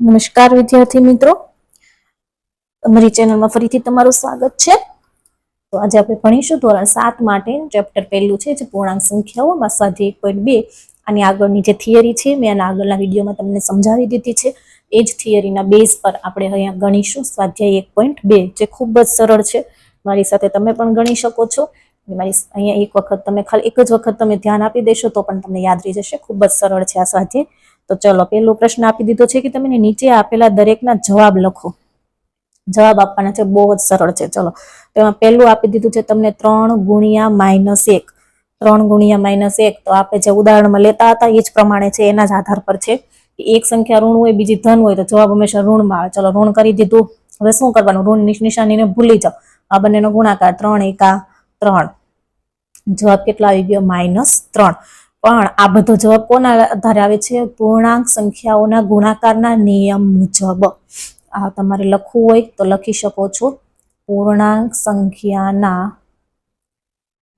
નમસ્કાર વિદ્યાર્થી મિત્રો. અમારી ચેનલમાં ફરીથી તમારું સ્વાગત છે. તો આજે આપણે ભણીશું ધોરણ સાત માટે ચેપ્ટર પહેલું છે જે પૂર્ણાંક સંખ્યાઓમાં સ્વાધ્યાય એક પોઈન્ટ બે આની આગળની જે થિયરી છે મેં આના આગળના વિડીયોમાં તમને સમજાવી દીધી છે. એ જ થિયરીના બેઝ પર આપણે અહીંયા ગણીશું સ્વાધ્યાય એક પોઈન્ટ બે, જે ખૂબ જ સરળ છે. મારી સાથે તમે પણ ગણી શકો છો. મારી અહીંયા એક વખત તમે ખાલી એક જ વખત તમે ધ્યાન આપી દેશો તો પણ તમને યાદ રહી જશે. ખૂબ જ સરળ છે આ સ્વાધ્યાય. તો ચલો, પહેલો પ્રશ્ન આપી દીધો છે કે તમે નીચે આપેલા દરેકના જવાબ લખો. જવાબ આપવાના છે, બહુ જ સરળ છે. ચલો તેમાં પહેલું આપી દીધું છે તમને ત્રણ ગુણ્યા માઇનસ એક. ત્રણ ગુણ્યા માઇનસ એક, તો આપણે જે ઉદાહરણમાં લેતા હતા એ જ પ્રમાણે છે, એના જ આધાર પર છે. એક સંખ્યા ઋણ હોય, બીજી ધન હોય, તો જવાબ હંમેશા ઋણમાં આવે. ચલો, ઋણ કરી દીધું. હવે શું કરવાનું? ઋણ નિશ- નિશાનીને ભૂલી જાઓ. આ બંનેનો ગુણાકાર ત્રણ એકા ત્રણ. જવાબ કેટલો આવી ગયો? માઇનસ ત્રણ. પણ આ બધો જવાબ કોના આધારે આવે છે? પૂર્ણાંક સંખ્યાઓના ગુણાકારના નિયમ મુજબ. આ તમારે લખવું હોય તો લખી શકો છો. પૂર્ણાંક સંખ્યાના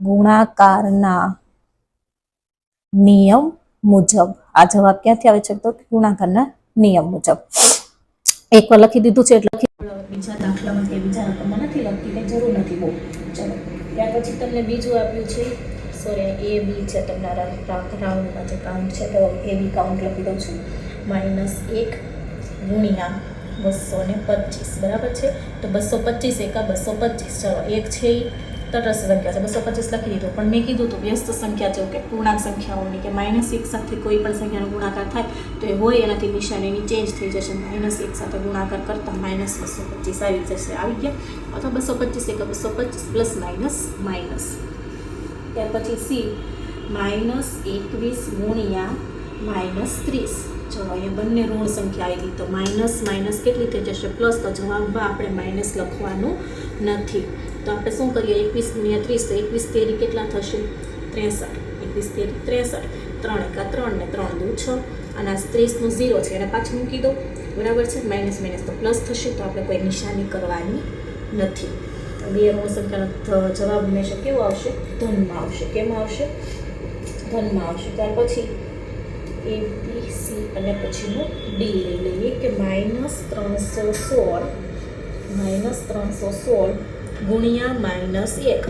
ગુણાકારના નિયમ મુજબ. આ જવાબ ક્યાંથી આવે છે? તો ગુણાકારના નિયમ મુજબ. એકવાર લખી દીધું છે એટલે બીજા દાખલામાં કે બીજા રકમમાં નથી લખતી જરૂર નથી બહુ. ચલો, ત્યાર પછી તમને બીજું આપ્યું છે. સોરી એ બી છે તમારા રાઉન્ડમાં જે કાઉન્ટ છે, તો એ બી કાઉન્ટ લખી દઉં છું. માઇનસ એક ગુણ્યા બસો ને પચીસ, બરાબર છે? તો બસો પચીસ એકા બસો પચીસ. ચલો, એક છે એ તટસ્થ સંખ્યા છે. બસો પચીસ લખી દીધું. પણ મેં કીધું હતું વ્યસ્ત સંખ્યા જેવું કે પૂર્ણાંક સંખ્યાઓની, કે માઇનસ એક સાથે કોઈ પણ સંખ્યાનો ગુણાકાર થાય, તો એ હોય, એનાથી નિશાનીની ચેન્જ થઈ જશે. માઇનસ એક સાથે ગુણાકાર કરતાં માઇનસ બસો પચીસ આવી જશે. આવી ગયા? અથવા બસો પચીસ એકા બસો પચીસ પ્લસ માઇનસ માઇનસ ત્યાર પછી સી માઇનસ એકવીસ ગુણ્યા માઇનસ ત્રીસ. ચલો અહીંયા બંને ઋણ સંખ્યા આવી તો માઇનસ માઇનસ કેટલી થઈ જશે? પ્લસ તો જવાબમાં આપણે માઇનસ લખવાનું નથી. તો આપણે શું કરીએ? એકવીસ ગુણ્યા ત્રીસ, તો એકવીસ તેરી કેટલા થશે? ત્રેસઠ. એકવીસ તેરી ત્રેસઠ. ત્રણ એકા ત્રણ ને ત્રણ દુ છ. અને આ ત્રીસનું ઝીરો છે, એને પાછું મૂકી દો. બરાબર છે? માઇનસ માઇનસ તો પ્લસ થશે, તો આપણે કોઈ નિશાની કરવાની નથી. બે ઋણ સંખ્યાનો જવાબ હંમેશા કેવો આવશે? ધનમાં આવશે. કેમ આવશે? ધનમાં આવશે. ત્યાર પછી એ બી સી અને પછીનું ડી લઈ લઈએ કે માઇનસ ત્રણસો સોળ, માઇનસ ત્રણસો સોળ ગુણ્યા માઇનસ એક.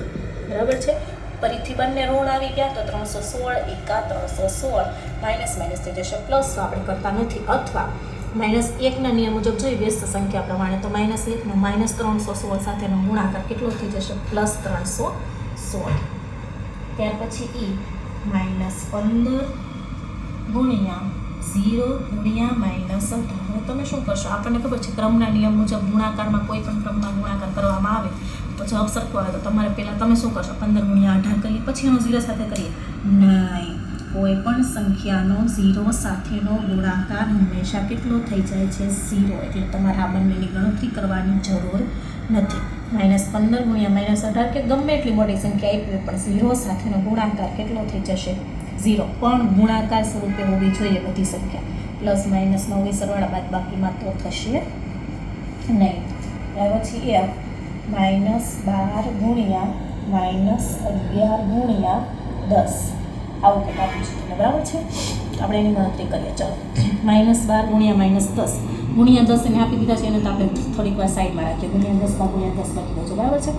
બરાબર છે? ફરીથી બંને ઋણ આવી ગયા તો ત્રણસો સોળ એકા ત્રણસો સોળ માઇનસ માઇનસ થઈ જશે. પ્લસ આપણે કરતા નથી. અથવા માઇનસ એકના નિયમ મુજબ જોઈએ વ્યસ્ત સંખ્યા પ્રમાણે, તો માઇનસ એકનો માઇનસ ત્રણસો સોળ સાથેનો ગુણાકાર કેટલો થઈ જશે? પ્લસ ત્રણસો સોળ. ત્યાર પછી ઈ માઇનસ પંદર ગુણ્યા ઝીરો ગુણ્યા માઇનસ અઢાર. તમે શું કરશો? આપણને ખબર છે ક્રમના નિયમ મુજબ ગુણાકારમાં કોઈ પણ ક્રમમાં ગુણાકાર કરવામાં આવે જવાબ સરખો આવે. તો તમારે પહેલાં તમે શું કરશો? પંદર ગુણ્યા અઢાર કરીએ, પછી એનો ઝીરો સાથે કરીએ. નહીં કોઈ પણ સંખ્યાનો ઝીરો સાથેનો ગુણાકાર હંમેશા કેટલો થઈ જાય છે? ઝીરો. એટલે તમારે આ બંનેની ગણતરી કરવાની જરૂર નથી. માઇનસ પંદર ગુણ્યા માઇનસ અઢાર, કે ગમે એટલી મોટી સંખ્યા આપી પણ ઝીરો સાથેનો ગુણાકાર કેટલો થઈ જશે? ઝીરો. પણ ગુણાકાર સ્વરૂપે હોવી જોઈએ બધી સંખ્યા. પ્લસ માઇનસ નવી સરવાળા બાદ બાકીમાં તો થશે નહીં. ત્યાર પછી એફ માઇનસ બાર ગુણ્યા માઇનસ અગિયાર ગુણ્યા દસ. આવું કંઈક છે. તમને બરાબર છે? આપણે એની ગણતરી કરીએ. ચલો. માઇનસ બાર ગુણ્યા માઇનસ દસ. ગુણ્યા દસ એને આપી દીધા છે એને તો આપણે થોડીક વાર સાઈડમાં રાખીએ. ગુણ્યા દસમાં ગુણ્યા દસ લખી દઉં છું બરાબર છે?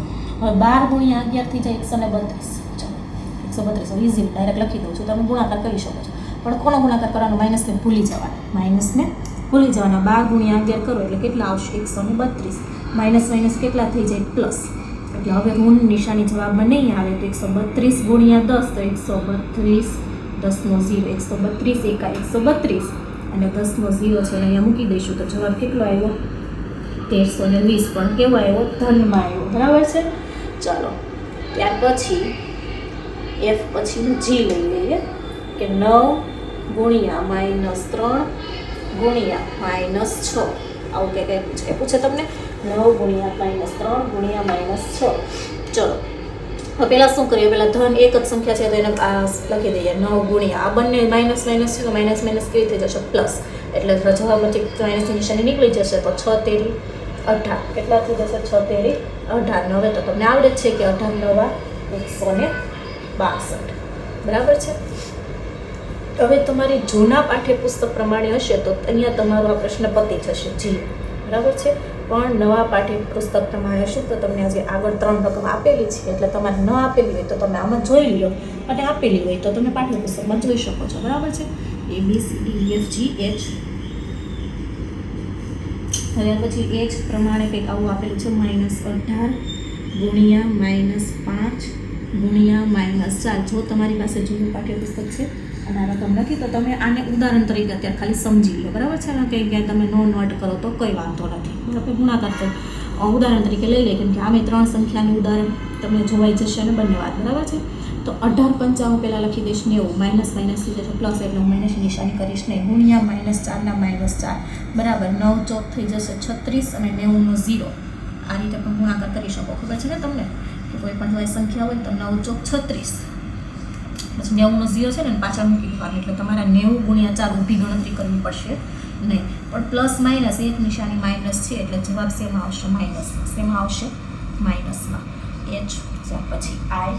હવે બાર ગુણ્યા અગિયાર થઈ જાય એકસો ને બત્રીસ. ચાલો. એકસો બત્રીસ. ઇઝી ડાયરેક્ટ લખી દઉં છું. તમે ગુણાકાર કરી શકો છો. પણ કોનો ગુણાકાર કરવાનો? માઇનસને ભૂલી જવાના. માઇનસને ભૂલી જવાના. બાર ગુણ્યા અગિયાર કરો એટલે કેટલા આવશે? એકસો ને બત્રીસ. માઇનસ માઇનસ કેટલા થઈ જાય? પ્લસ. એટલે હવે ઋણ નિશાની જવાબમાં નહીં આવે તો એકસો બત્રીસ ગુણ્યા દસ, તો એકસો બત્રીસ, દસનો ઝીરો, એકસો બત્રીસ એકા એકસો બત્રીસ. અને દસનો ઝીરો છે અહીંયા મૂકી દઈશું. તો જવાબ કેટલો આવ્યો? તેરસો ને વીસ પણ કેવો આવ્યો? ધનમાં આવ્યો. બરાબર છે? ચાલો, ત્યાર પછી એફ પછીનું જી લઈ લઈએ કે નવ ગુણ્યા માઇનસ ત્રણ ગુણ્યા માઇનસ છ. આવું કંઈ કંઈ પૂછે પૂછે તમને? નવ ગુણ્યા માઇનસ ત્રણ ગુણ્યા માઇનસ છ. ચલો. હવે પહેલાં શું કરીએ? પહેલાં ધન એક જ સંખ્યા છે, તો એને આ લખી દઈએ. નવ ગુણ્યા. આ બંને માઇનસ માઇનસ છે, તો માઇનસ માઇનસ કેવી થઈ જશે? પ્લસ એટલે જવાબમાંથી માઇનસની નિશાની નીકળી જશે, તો છ તેરી અઢાર. કેટલા થઈ જશે? છ તેરી અઢાર. નવે, તો તમને આવડે જ છે કે અઢાર, નવા એકસો ને બાસઠ. બરાબર છે? હવે તમારી જૂના પાઠ્યપુસ્તક પ્રમાણે હશે, તો અહીંયા તમારો આ પ્રશ્ન પતી જશે. જી. બરાબર છે? પણ નવા પાઠ્યપુસ્તક પ્રમાણે હશે તો તમને હજી આગળ ત્રણ રકમ આપેલી છે. એટલે તમારે ન આપેલી હોય તો તમે આમાં જોઈ લો અને આપેલી હોય તો તમે પાઠ્યપુસ્તકમાં જોઈ શકો છો. બરાબર છે? A B C F G H હવે પછી એચ પ્રમાણે કંઈક આવું આપેલું છે. માઇનસ અઢાર ગુણ્યા માઇનસ પાંચ ગુણ્યા માઇનસ ચાર. જો તમારી પાસે જૂનું પાઠ્યપુસ્તક છે અને આ રકમ નથી, તો તમે આને ઉદાહરણ તરીકે અત્યારે ખાલી સમજી લો. બરાબર છે? ને કંઈ ક્યાંય તમે નો નોટ કરો તો કંઈ વાંધો નથી. આપણે ગુણાકાર તો ઉદાહરણ તરીકે લઈ લઈએ કેમ કે આમે ત્રણ સંખ્યાનું ઉદાહરણ તમને જોવાઈ જશે અને બંને વાત. બરાબર છે? તો અઢાર પંચાવન પહેલાં લખી દઈશ નેવું, માઇનસ માઇનસ થઈ જશે પ્લસ એટલે હું માઇનસ નિશાની કરીશ નહીં. ગુણ્યા માઇનસ ચારના માઇનસ ચાર. બરાબર, નવ ચોક થઈ જશે છત્રીસ અને નેવુંનો ઝીરો. આ રીતે પણ ગુણાકાર કરી શકો. ખબર છે ને તમને? કે કોઈ પણ સંખ્યા હોય તો નવ ચોક છત્રીસ. પછી નેવુંનો ઝીરો છે ને પાછળ મૂકી એટલે તમારે નેવું ગુણ્યા ચાર ઊભી ગણતરી કરવી પડશે. નહીં. પણ પ્લસ માઇનસ એક નિશાની માઇનસ છે, એટલે જવાબ શેમાં આવશે? માઇનસમાં. શેમાં આવશે? માઇનસમાં. એચ પછી આઈ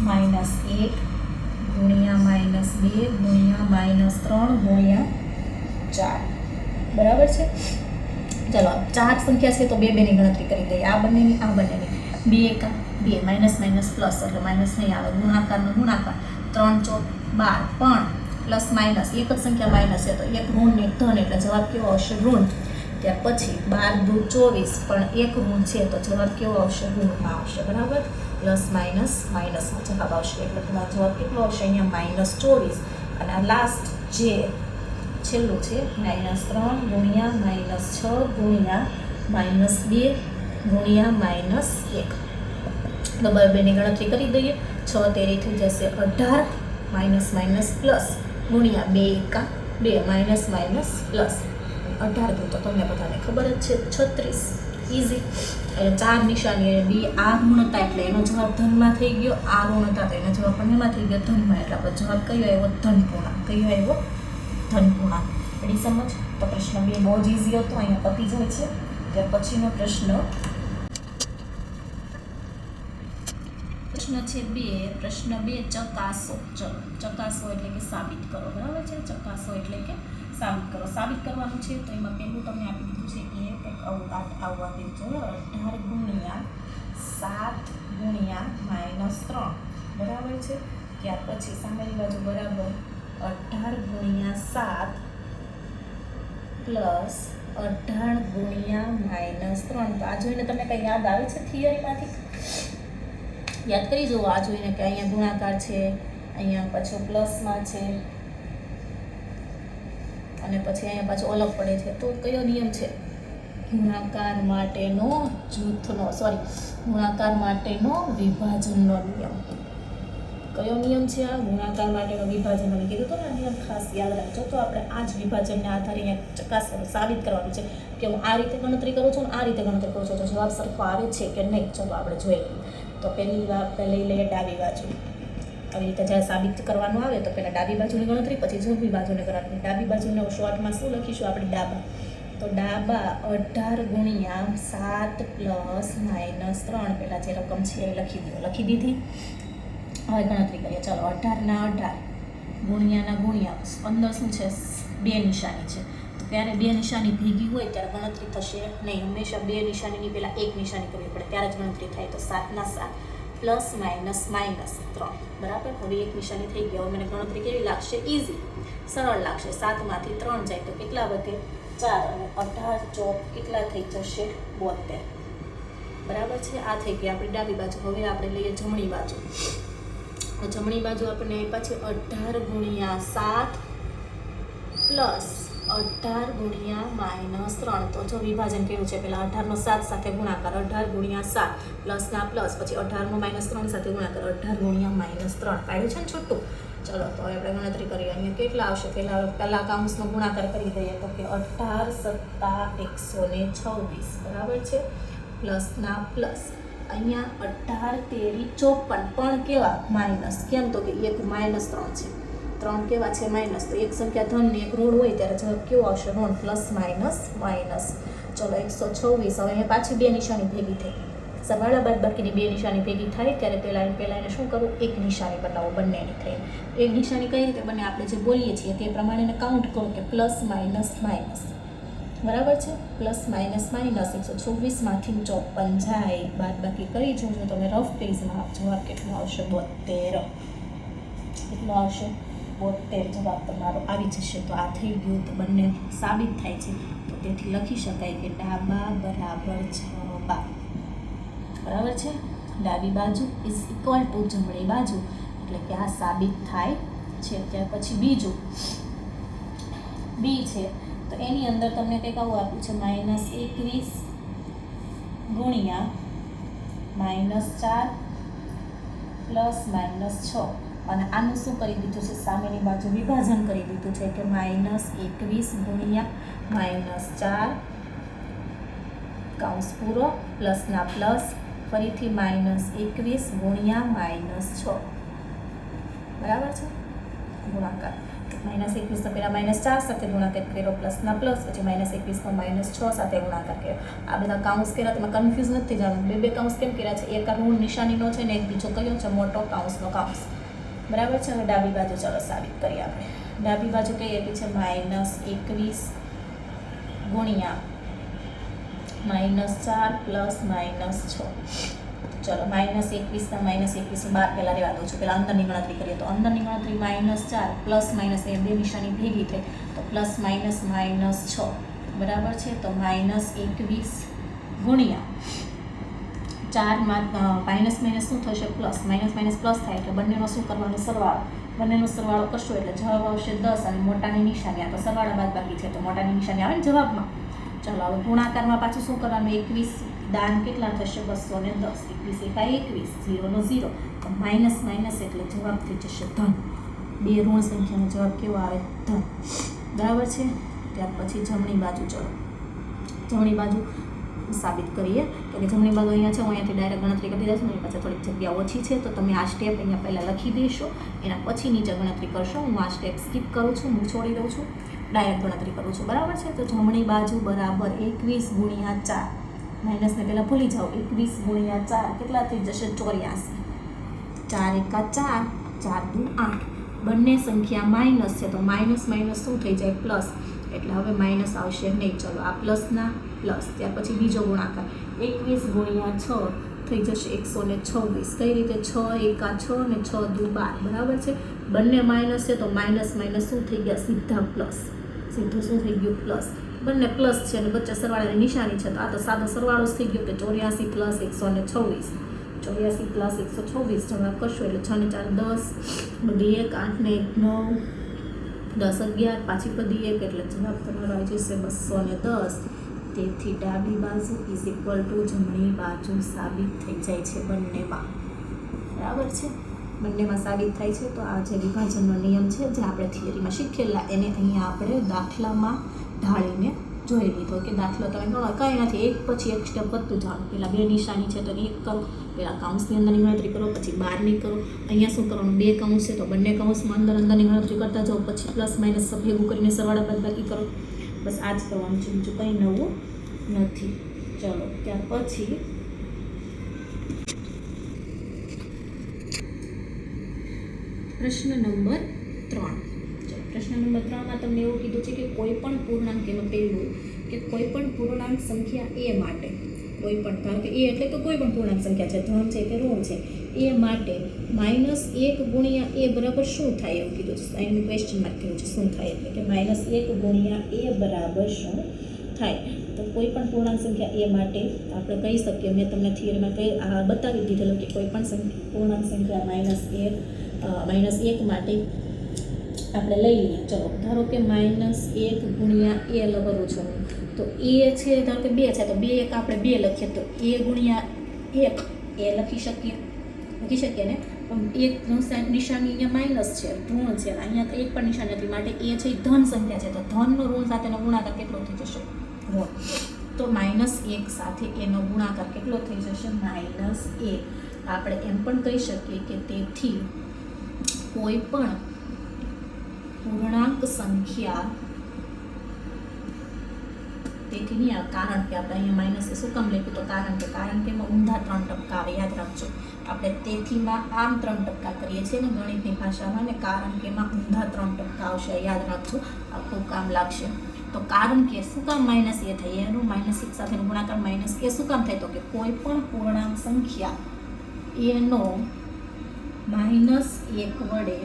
માઇનસ એક ગુણ્યા માઇનસ બે ગુણ્યા માઇનસ ત્રણ ગુણ્યા ચાર. બરાબર છે? ચલો, ચાર સંખ્યા છે તો બે બેની ગણતરી કરી દઈએ. આ બંનેની આ બંનેની. બે એકા. બે, માઇનસ માઇનસ, પ્લસ. એટલે માઇનસ નહીં આવે. ગુણાકારનો ગુણાકાર. ત્રણ, ચોક, બાર. પણ પ્લસ, માઇનસ. એક જ સંખ્યા માઇનસ છે. તો એક ઋણ ને ધન. એટલે જવાબ કેવો આવશે? ઋણ. ત્યાર પછી બાર દુ ચોવીસ. પણ એક ઋણ છે. તો જવાબ કેવો આવશે? ઋણમાં આવશે. બરાબર? પ્લસ, માઇનસ, માઇનસમાં જવાબ આવશે. એટલે તમારો જવાબ કેટલો આવશે? અહીંયા માઇનસ ચોવીસ. અને આ લાસ્ટ જે છેલ્લું છે, માઇનસ ત્રણ ગુણ્યા માઇનસ છ ગુણ્યા માઇનસ બે ગુણ્યા માઇનસ એક. ડબલ બેની ગણતરી કરી દઈએ. છ તેરી થઈ જશે અઢાર, માઇનસ માઇનસ પ્લસ ગુણ્યા બે એકા, બે માઇનસ માઇનસ પ્લસ. અઢાર તો તમને બધાને ખબર જ છે, છત્રીસ. ઇઝી એટલે ચાર નિશાની અને બી. આ હતા એટલે એનો જવાબ ધનમાં થઈ ગયો. આ હતા તો એનો જવાબ પણ એમાં થઈ ગયો. ધનમાં એટલે આપણો જવાબ કયો આવ્યો? ધનપૂર્ણા. કયો આવ્યો? ધનપૂર્ણા. એની સમજ? તો પ્રશ્ન બે બહુ જ ઇઝી હતો. અહીંયા પતી જાય છે. ત્યાર પછીનો પ્રશ્ન પ્રશ્ન છે બે, પ્રશ્ન બે ચકાસો ચકાસો એટલે કે સાબિત કરો, બરાબર છે? ચકાસો એટલે કે સાબિત કરો. સાબિત કરવાનું છે તો એમાં પહેલું તમને આપી દીધું છે એ કંઈક આવું આવવા છે અઢાર ગુણ્યા સાત ગુણ્યા માઇનસ ત્રણ, બરાબર છે? ત્યાર પછી સામેની બાજુ બરાબર અઢાર ગુણ્યા સાત પ્લસ અઢાર ગુણ્યા માઇનસ ત્રણ. તો આ જોઈને તમને કંઈ યાદ આવે છે થિયરીમાંથી? યાદ કરી જુઓ, આ જોઈને કે અહીંયા ગુણાકાર છે, અહીંયા પાછો પ્લસમાં છે, અને પછી અહીંયા પાછો અલગ પડે છે. તો કયો નિયમ છે? ગુણાકાર માટેનો જૂથનો સોરી ગુણાકાર માટેનો વિભાજનનો નિયમ. કયો નિયમ છે આ? ગુણાકાર માટેનો વિભાજન મને કીધું હતું ને નિયમ ખાસ યાદ રાખજો. તો આપણે આ જ વિભાજનને આધારે અહીંયા ચકાસવાનું, સાબિત કરવાનું છે કે હું આ રીતે ગણતરી કરું છું અને આ રીતે ગણતરી કરું છું. તો જવાબ સરખો આવે છે કે નહીં? ચલો, આપણે જોઈ લઈએ તો પહેલી વાર લઈ લઈએ ડાબી બાજુ. આવી રીતે જ્યારે સાબિત કરવાનું આવે તો પહેલાં ડાબી બાજુની ગણતરી, પછી જમણી બાજુની કરવાની ડાબી બાજુને શોર્ટમાં શું લખીશું આપણે? ડાબા. તો ડાબા અઢાર ગુણ્યા સાત પ્લસ માઇનસ ત્રણ. પહેલાં જે રકમ છે એ લખી દીધો લખી દીધી. હવે ગણતરી કરીએ. ચાલો, અઢારના અઢાર ગુણ્યાના ગુણ્યા. પંદર શું છે? બે નિશાની છે. ત્યારે બે નિશાની ભેગી હોય ત્યારે ગણતરી થશે નહીં. હંમેશા બે નિશાનીની પહેલાં એક નિશાની કરવી પડે, ત્યારે જ ગણતરી થાય. તો સાતના સાત પ્લસ માઇનસ માઇનસ ત્રણ. બરાબર? હવે એક નિશાની થઈ હવે મને ગણતરી કેવી લાગશે? ઇઝી સરળ લાગશે. સાતમાંથી ત્રણ જાય તો કેટલા વધે? ચાર. અને અઢાર ચોક કેટલા થઈ જશે? બોતેર. બરાબર છે? આ થઈ ગઈ આપણી ડાબી બાજુ. હવે આપણે લઈએ જમણી બાજુ. જમણી બાજુ આપણને પાછી અઢાર ગુણ્યા સાત પ્લસ અઢાર ગુણ્યા માઇનસ ત્રણ. તો જો વિભાજન કેવું છે, પહેલાં અઢારનો સાત સાથે ગુણાકાર, અઢાર ગુણ્યા સાત પ્લસના પ્લસ, પછી અઢારનો માઇનસ ત્રણ સાથે ગુણાકાર, અઢાર ગુણ્યા માઇનસ ત્રણ. પાડ્યું છે ને છૂટું? ચલો, તો આપણે ગણતરી કરીએ. અહીંયા કેટલા આવશે? પહેલાં પહેલાં કાઉન્સનો ગુણાકાર કરી દઈએ તો કે અઢાર સત્તા એકસો ને છવ્વીસ. બરાબર છે? પ્લસના પ્લસ. અહીંયા અઢાર તેરી ચોપન. પણ કેવા? માઇનસ. કેમ? તો કે એક માઇનસ ત્રણ છે. ત્રણ કેવા છે? માઇનસ તો એક સંખ્યા ધનની એક ઋણ હોય ત્યારે જવાબ કેવો આવશે? ઋણ પ્લસ માઇનસ માઇનસ ચલો, એકસો છવ્વીસ. હવે અહીંયા પાછી બે નિશાની ભેગી થઈ. સરવાળા બાદ બાકીની બે નિશાની ભેગી થાય ત્યારે પહેલાં પહેલાં એને શું કરવું? એક નિશાની બનાવો, બંનેની થઈ. એક નિશાની કઈ રીતે બને? આપણે જે બોલીએ છીએ તે પ્રમાણે એને કાઉન્ટ કરો કે પ્લસ માઇનસ માઇનસ બરાબર છે? પ્લસ માઇનસ માઇનસ એકસો છવ્વીસમાંથી ચોપન જાય. બાદ બાકી કરી જોજો. તમે રફ પેજમાં જવાબ કેટલો આવશે? બોતેર. કેટલો આવશે? બોતેર જવાબ તમારો આવી જશે. તો આ થઈ ગયું તો બંને સાબિત થાય છે. તો તેથી લખી શકાય કે ડાબા બરાબર જબા બરાબર છે? ડાબી બાજુ ઇઝ ઇક્વલ ટુ જમણી બાજુ. એટલે કે આ સાબિત થાય છે. ત્યાર પછી બીજું. બી છે. તો એની અંદર તમને કંઈક આવું આપ્યું છે. માઇનસ એકવીસ ગુણ્યા માઇનસ ચાર પ્લસ માઇનસ છ. અને આનું શું કરી દીધું છે? સામેની બાજુ વિભાજન કરી દીધું છે કે માઇનસ એકવીસ ગુણ્યા માઇનસ ચાર કાઉન્સ પૂરો પ્લસના પ્લસ ફરીથી માઇનસ એકવીસ ગુણ્યા માઇનસ છ. બરાબર છે? ગુણાકાર. માઇનસ એકવીસનો પહેલાં માઇનસ ચાર સાથે ગુણાકાર કર્યો પ્લસના પ્લસ, પછી માઇનસ એકવીસનો માઇનસ છ સાથે ગુણાકાર કર્યો. આ બધા કાઉન્સ કર્યા, તમે કન્ફ્યુઝ નથી જવાનું. બે બે કાઉન્સ કેમ કર્યા છે? એક ઋણ નિશાનીનો છે ને એક બીજો કયો છે? મોટો કાઉન્સનો કાઉન્સ બરાબર છે? હવે ડાબી બાજુ ચલો સાબિત કરીએ આપણે. ડાબી બાજુ કઈ આપી છે માઇનસ એકવીસ ગુણ્યા માઇનસ ચાર પ્લસ માઇનસ છ. ચલો માઇનસ એકવીસના માઇનસ એકવીસ બાર પહેલાં રહેવા દઉં છું. પહેલાં અંદરની ગણતરી કરીએ તો અંદરની ગણતરી માઇનસ ચાર પ્લસ માઇનસ એ બે નિશાની ભેગી થઈ તો પ્લસ માઇનસ માઇનસ છ. બરાબર છે? તો માઇનસ એકવીસ ગુણ્યા ચારમાં માઇનસ માઇનસ શું થશે? પ્લસ માઇનસ માઇનસ પ્લસ થાય એટલે બંનેનો શું કરવાનો? સરવાળો. બંનેનો સરવાળો કરશો એટલે જવાબ આવશે દસ અને મોટાની નિશાની. આ તો સરવાળા બાદ બાકી છે, તો મોટાની નિશાની આવે ને જવાબમાં. ચલો, હવે ગુણાકારમાં પાછું શું કરવાનું? એકવીસ. દાન કેટલા થશે? બસો ને દસ. એકવીસ એકા એકવીસ. ઝીરોનો ઝીરો તો માઇનસ માઇનસ એટલે જવાબ થઈ જશે ધન. બે ઋણ સંખ્યાનો જવાબ કેવો આવે? ધન. બરાબર છે? ત્યાર પછી જમણી બાજુ ચલો. જમણી બાજુ સાબિત કરીએ. કે જમણી બાજુ અહીંયા છે, હું અહીંયાથી ડાયરેક્ટ ગણતરી કરી દઈશ મારી પાસે થોડીક જગ્યા ઓછી છે. તો તમે આ સ્ટેપ અહીંયા પહેલાં લખી દેશો. એના પછી નીચે ગણતરી કરશો. હું આ સ્ટેપ સ્કીપ કરું છું, હું છોડી દઉં છું. ડાયરેક્ટ ગણતરી કરું છું. બરાબર છે? તો જમણી બાજુ બરાબર એકવીસ ગુણ્યા ચાર. માઇનસને પહેલાં ભૂલી જાઓ. એકવીસ ગુણ્યા ચાર કેટલા થઈ જશે? ચોર્યાસી. ચાર એકા ચાર. ચાર દુ આઠ. બંને સંખ્યા માઇનસ છે. તો માઇનસ માઇનસ શું થઈ જાય? પ્લસ એટલે હવે માઇનસ આવશે નહીં. ચલો, આ પ્લસના પ્લસ ત્યાર પછી બીજો ગુણાકાર. એકવીસ ગુણ્યા છ થઈ જશે એકસો ને છવ્વીસ. કઈ રીતે? છ, એકા છ ને છ, દુ, બાર. બરાબર છે? બંને માઇનસ છે તો માઇનસ માઇનસ શું થઈ ગયા? સીધા પ્લસ સીધું શું થઈ ગયું? પ્લસ બંને પ્લસ છે અને વચ્ચે સરવાળાની નિશાની છે. તો આ તો સાદો સરવાળો જ થઈ ગયો કે ચોર્યાસી પ્લસ એકસો ને છવ્વીસ. ચોર્યાસી પ્લસ એકસો છવ્વીસ જમા કરશો એટલે છ ને ચાર દસ. બધી એક, આઠ ને એક, નવ. દસ અગિયાર, પાછી બધી એક એટલે જવાબ તમારો આવી જશે બસો ને દસ. તેથી ડાબી બાજુ ઇઝ ઇક્વલ ટુ જમણી બાજુ સાબિત થઈ જાય છે બંનેમાં. બરાબર છે? બંનેમાં સાબિત થાય છે તો આ જે વિભાજનનો નિયમ છે જે આપણે થિયરીમાં શીખેલા, એને અહીંયા આપણે દાખલામાં ઢાળીને જોઈ લીધો કે દાખલો તમે ગણો. કંઈ નથી, એક પછી એક સ્ટેપ વધતું જાણો પહેલાં બે નિશાની છે તો એક પહેલાં કાઉન્સની અંદરની ગણતરી કરો પછી બારની કરો અહીંયા શું કરવાનું? બે કાઉન્સ છે તો બંને કાઉન્સમાં અંદર અંદરની ગણતરી કરતા જાઓ, પછી પ્લસ માઇનસ ભેગું કરીને સરવાળા બાદબાકી કરો. બસ આ જ કરવાનું છે. બીજું કંઈ નવું નથી. ચલો, ત્યાર પછી પ્રશ્ન નંબર ત્રણ. પ્રશ્ન નંબર ત્રણમાં તમને એવું કીધું છે કે કોઈ પણ પૂર્ણાંક, એમાં પહેલું કે કોઈ પણ પૂર્ણાંક સંખ્યા એ માટે. કોઈ પણ ધારો કે એ એટલે તો કોઈ પણ પૂર્ણાંક સંખ્યા છે, ધન છે કે ઋણ છે, એ માટે માઇનસ એક ગુણ્યા એ બરાબર શું થાય એવું કીધું છે? એનું ક્વેશ્ચન માર્ક કીધું છે, શું થાય એટલે કે માઇનસ એક ગુણ્યા એ બરાબર શું થાય? તો કોઈ પણ પૂર્ણાંક સંખ્યા એ માટે આપણે કહી શકીએ, મેં તમને થિયરીમાં કહી, આ બતાવી દીધેલું કે કોઈ પણ સંખ્યા પૂર્ણાંક સંખ્યા માઇનસ એક માઇનસ એક માટે આપણે લઈ લઈએ. ચલો, ધારો કે માઇનસ એક ગુણ્યા એ લવરું છું. તો એ છે, ધારો કે બે છે, તો બે એક આપણે બે લખીએ, તો એ ગુણ્યા એક, એ લખી શકીએ લખી શકીએ ને? પણ એક નિશાની અહીંયા માઇનસ છે, ઋણ છે, અહીંયા તો એક પણ નિશાની હતી, માટે એ છે, એ ધન સંખ્યા છે, તો ધનનો ઋણ સાથેનો ગુણાકાર કેટલો થઈ જશે? ઋણ. તો માઇનસ એક સાથે એનો ગુણાકાર કેટલો થઈ જશે? માઇનસ એક. આપણે એમ પણ કહી શકીએ કે તેથી કોઈ પણ પૂર્ણાંક સંખ્યા તેથી નહીં કારણ કે આપણે અહીંયા માઇનસ શું કામ લખ્યું તો કારણ કે કારણ કે એમાં ઊંધા ત્રણ ટપકા આવે. યાદ રાખજો. આપણે તેથીમાં આમ ત્રણ ટપકા કરીએ છીએ ને ગણિતની ભાષામાં ને કારણ કે એમાં ઊંધા ત્રણ ટપકા આવશે. યાદ રાખજો. આ ખૂબ કામ લાગશે. તો કારણ કે શું કામ માઇનસ એ થાય એનું માઇનસ એક સાથે ગુણાકાર માઇનસ એ શું કામ થાય? તો કે કોઈ પણ પૂર્ણાંક સંખ્યા એનો માઇનસ એક વડે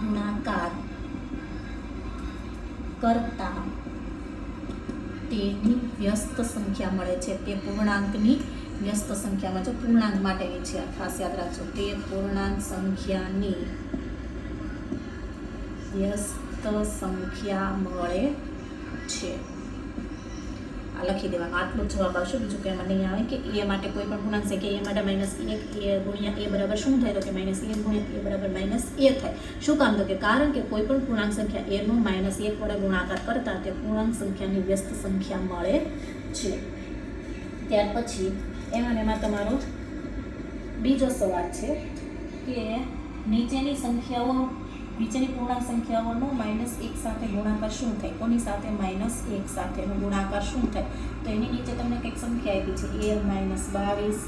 ગુણાકાર કરતા તેની વ્યસ્ત સંખ્યા મળે છે. તે પૂર્ણાંકની વ્યસ્ત સંખ્યામાં જો પૂર્ણાંક માટેની છે. ખાસ યાદ રાખજો. તે પૂર્ણાંક સંખ્યાની વ્યસ્ત સંખ્યા મળે છે. લખી દેવાનું. આટલો જ જવાબ આવશે. બીજું કંઈ એમાં નહીં આવે કે એ માટે કોઈ પણ ગુણાંક છે કે એ માટે માઇનસ એક એ ગુણ્યા એ બરાબર શું થાય? તો કે માઇનસ એક ગુણ્યા એ બરાબર માઇનસ એ થાય. શું કામ? તો કે કારણ કે કોઈ પણ પૂર્ણાંક સંખ્યા એનો માઇનસ એક વડે ગુણાકાર કરતા તે પૂર્ણાંક સંખ્યાની વ્યસ્ત સંખ્યા મળે છે. ત્યાર પછી એમાં એમાં તમારો બીજો સવાલ છે કે નીચેની સંખ્યાઓ નીચેની પૂર્ણાંક સંખ્યાઓનો માઇનસ એક સાથે ગુણાકાર શું થાય? કોની સાથે? માઇનસ એક સાથેનો ગુણાકાર શું થાય? તો એની નીચે તમને કંઈક સંખ્યા આપી છે. એ માઇનસ બાવીસ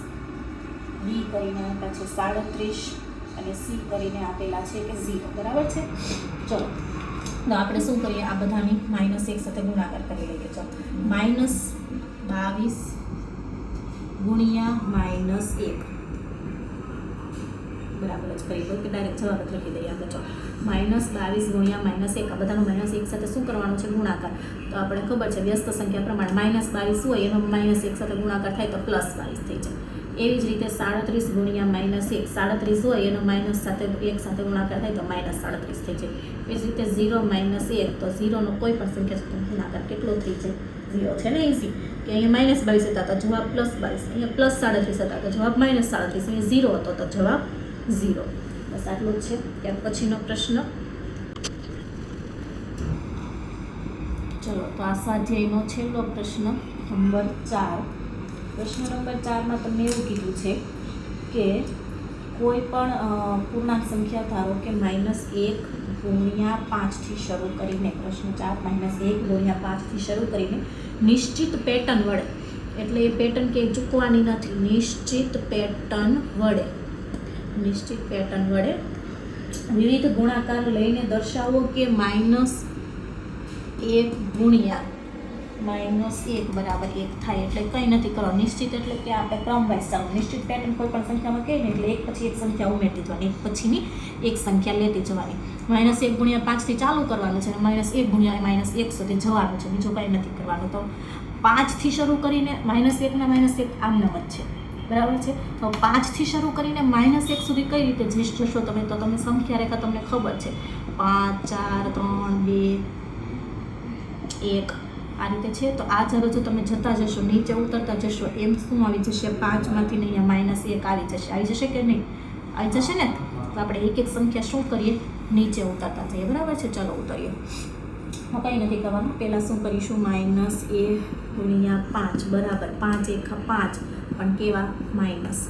બી કરીને આપ્યા છે સાડત્રીસ અને સી કરીને આપેલા છે કે ઝીરો બરાબર છે? ચલો. તો આપણે શું કરીએ? આ બધાની માઇનસ એક સાથે ગુણાકાર કરી લઈએ. ચલો. માઇનસ બાવીસ ગુણ્યા માઇનસ એક. બરાબર જ કરી ડાયરેક્ટ જવાબ જ લખી દઈએ આપણે માઇનસ બાવીસ ગુણ્યા માઇનસ એક. આ બધાનું માઇનસ એક સાથે શું કરવાનું છે? ગુણાકાર. તો આપણે ખબર છે વ્યસ્ત સંખ્યા પ્રમાણે માઇનસ બાવીસ હોય? એનો માઇનસ એક સાથે ગુણાકાર થાય તો પ્લસ બાવીસ થઈ જાય. એવી જ રીતે સાડત્રીસ ગુણ્યા માઇનસ એક. સાડત્રીસ હોય, એનો માઇનસ સાથે એક સાથે ગુણાકાર થાય તો માઇનસ સાડત્રીસ થઈ જાય. એ જ રીતે ઝીરો માઇનસ એક તો ઝીરોનો કોઈ પણ સંખ્યા સાથે ગુણાકાર કેટલો થઈ જાય? ઝીરો છે ને ઇઝી કે અહીંયા માઇનસ બાવીસ હતા તો જવાબ પ્લસ બાવીસ. અહીંયા પ્લસ સાડત્રીસ હતા તો જવાબ માઇનસ સાડત્રીસ. અહીંયા ઝીરો હતો તો જવાબ ઝીરો બસ આટલું છે. ત્યાર પછીનો પ્રશ્ન. ચલો, તો આ સ્વાધ્યાયનો છેલ્લો પ્રશ્ન, નંબર ચાર. પ્રશ્ન નંબર ચારમાં તમને એવું કીધું છે કે કોઈ પણ પૂર્ણાંક સંખ્યા ધારો કે માઇનસ એક ગુણ્યા પાંચથી શરૂ કરીને, પ્રશ્ન ચાર, માઇનસ એક ગુણ્યા પાંચથી શરૂ કરીને નિશ્ચિત પેટર્ન વડે, એટલે એ પેટર્ન કે ચૂકવાની નથી, નિશ્ચિત પેટર્ન વડે. નિશ્ચિત પેટર્ન વડે વિવિધ ગુણાકાર લઈને દર્શાવો કે માઇનસ એક ગુણ્યા માઇનસ એક બરાબર એક થાય એટલે કંઈ નથી કરો. નિશ્ચિત એટલે કે આપણે ક્રમ વાઇઝ ચાલો. નિશ્ચિત પેટર્ન કોઈ પણ સંખ્યામાં કહીએ ને એટલે એક પછી એક સંખ્યા ઉમેરતી જવાની એક પછીની એક સંખ્યા લેતી જવાની. માઇનસ એક ગુણ્યા પાંચથી ચાલુ કરવાનું છે અને માઇનસ એક ગુણ્યા માઇનસ એક સુધી જવાનું છે. બીજું કંઈ નથી કરવાનું. તો પાંચથી શરૂ કરીને માઇનસ એકના માઇનસ એક આમનામ જ છે. બરાબર છે? તો પાંચથી શરૂ કરીને માઇનસ એક સુધી કઈ રીતે જશો તમે? તો તમે સંખ્યા રેખા તમને ખબર છે. પાંચ, ચાર, ત્રણ, બે, એક આ રીતે છે. તો આ જ્યારે જો તમે જતા જશો, નીચે ઉતરતા જશો, એમ શું આવી જશે? પાંચમાંથી ને અહીંયા માઇનસ એક આવી જશે. આવી જશે કે નહીં? આવી જશે ને? તો આપણે એક એક સંખ્યા શું કરીએ? નીચે ઉતરતા જઈએ. બરાબર છે? ચલો ઉતરીએ. કંઈ નથી કરવાનું પહેલાં શું કરીશું? માઇનસ એ ગુણ્યા પાંચ, બરાબર. પાંચ એક પાંચ. પણ કેવા? માઇનસ.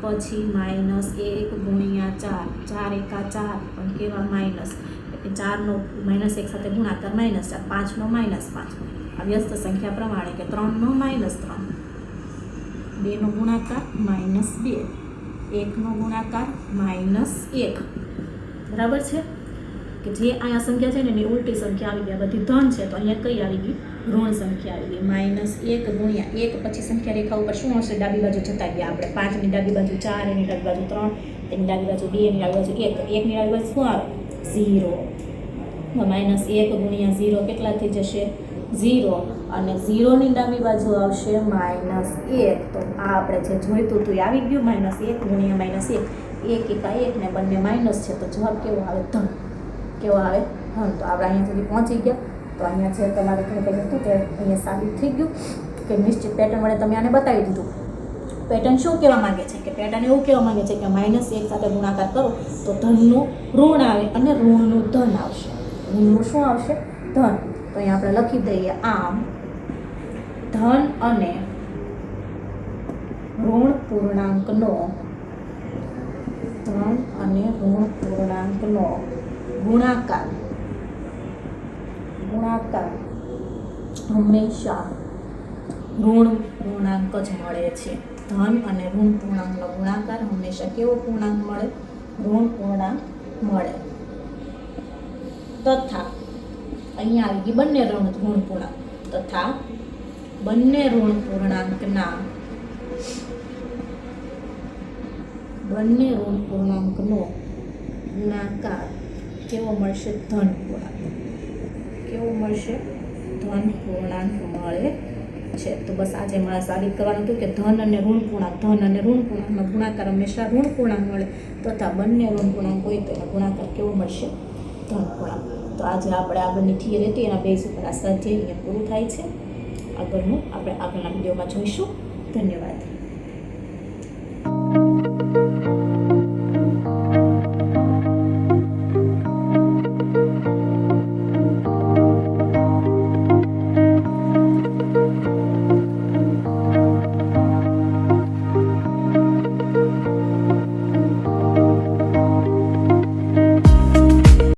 પછી માઇનસ એક ગુણ્યા ચાર. ચાર એકા ચાર. પણ કેવા? માઇનસ. એટલે ચારનો માઇનસ એક સાથે ગુણાકાર માઇનસ ચાર. પાંચનો માઇનસ પાંચ. આ વ્યસ્ત સંખ્યા પ્રમાણે કે ત્રણનો માઇનસ ત્રણ. બેનો ગુણાકાર માઇનસ બે. એકનો ગુણાકાર માઇનસ એક. બરાબર છે? કે જે અહીંયા સંખ્યા છે ને એની ઉલટી સંખ્યા આવી ગઈ બધી ધન છે, તો અહીંયા કઈ આવી ગઈ? ઋણ સંખ્યા આવી ગઈ. માઇનસ એક ગુણ્યા એક પછી સંખ્યા રેખા ઉપર શું હશે ડાબી બાજુ જતા ગયા આપણે. પાંચની ડાબી બાજુ ચાર, એની ડાબી બાજુ ત્રણ એની ડાબી બાજુ બે, એની ડાબી બાજુ એક. એકની ડાબી બાજુ શું આવે? ઝીરો. માઇનસ એક ગુણ્યા ઝીરો કેટલા થઈ જશે? ઝીરો. અને ઝીરોની ડાબી બાજુ આવશે માઇનસ એક. તો આ આપણે જે જોઈતું હતું એ આવી ગયું. માઇનસ એક ગુણ્યા માઇનસ એક. એક એકા એક ને બંને માઇનસ છે. તો જવાબ કેવો આવે? ધન. કેવો આવે? ધન તો આપણે અહીંયા સુધી પહોંચી ગયા. તો અહીંયા છે તમારે કંઈ હતું તે અહીંયા સાબિત થઈ ગયું કે નિશ્ચિત પેટર્ન વડે તમે આને બતાવી દીધું. પેટર્ન શું કહેવા માંગે છે? કે પેટર્ન એવું કહેવા માગે છે કે માઇનસ એક સાથે ગુણાકાર કરો, તો ધનનું ઋણ આવે અને ઋણનું ધન આવશે. ઋણનું શું આવશે? ધન. તો અહીંયા આપણે લખી દઈએ આમ, ધન અને ઋણ પૂર્ણાંકનો, ધન અને ઋણ પૂર્ણાંકનો. ગુણાકાર. ગુણાકાર હંમેશા ઋણ પૂર્ણાંક જ મળે છે. ધન અને ઋણ પૂર્ણાંકનો ગુણાકાર હંમેશા કેવો પૂર્ણાંક મળે? ઋણ પૂર્ણાંક મળે. તથા અહીંયા આવી ગઈ બંને ઋણ ઋણ પૂર્ણાંક. તથા બંને ઋણ પૂર્ણાંકના, બંને ઋણ પૂર્ણાંકનો ગુણાકાર કેવો મળશે ધન પૂર્ણાંક કેવો મળશે? ધન પૂર્ણાંક મળે છે. તો બસ આજે મારે સાબિત કરવાનું હતું કે ધન અને ઋણ પૂર્ણાંક ધન અને ઋણ પૂર્ણાંકનો ગુણાકાર હંમેશા ઋણ પૂર્ણાંક મળે તથા બંને ઋણ પૂર્ણાંક હોય તો એનો ગુણાકાર કેવો મળશે? ધન પૂર્ણાંક તો આજે આપણે આગળની થિયરી હતી, એના બેઝ ઉપર આ સ્વાધ્યાય અહીંયા પૂરું થાય છે. આગળનું આપણે આગળના વિડીયોમાં જોઈશું. ધન્યવાદ.